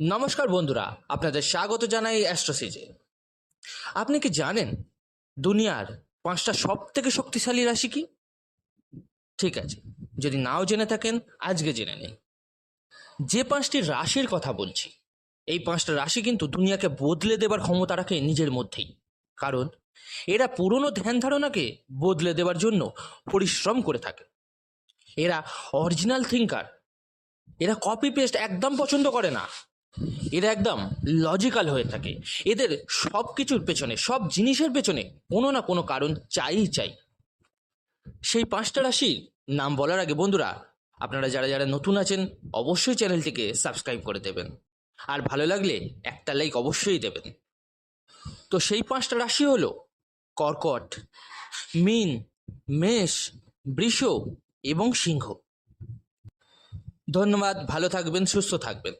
নমস্কার বন্ধুরা, আপনাদের স্বাগত জানাই অ্যাস্ট্রোসিজে আপনি কি জানেন দুনিয়ার পাঁচটা সব থেকে শক্তিশালী রাশি কি? ঠিক আছে, যদি নাও জেনে থাকেন, আজকে জেনে নিন। যে পাঁচটি রাশির কথা বলছি, এই পাঁচটা রাশি কিন্তু দুনিয়াকে বদলে দেবার ক্ষমতা রাখে নিজের মধ্যেই। কারণ, এরা পুরনো ধ্যান ধারণাকে বদলে দেওয়ার জন্য পরিশ্রম করে থাকে। এরা অরিজিনাল থিঙ্কার এরা কপি পেস্ট একদম পছন্দ করে না। এরা একদম লজিক্যাল হয়ে থাকে। এদের সব কিছুর পেছনে, সব জিনিসের পেছনে কোনো না কোনো কারণ চাইই চাই। সেই পাঁচটা রাশির নাম বলার আগে বন্ধুরা, আপনারা যারা যারা নতুন আছেন, অবশ্যই চ্যানেলটিকে সাবস্ক্রাইব করে দেবেন। আর ভালো লাগলে একটা লাইক অবশ্যই দেবেন। তো সেই পাঁচটা রাশি হলো কর্কট, মিন, মেষ, বৃষ এবং সিংহ। ধন্যবাদ, ভালো থাকবেন, সুস্থ থাকবেন।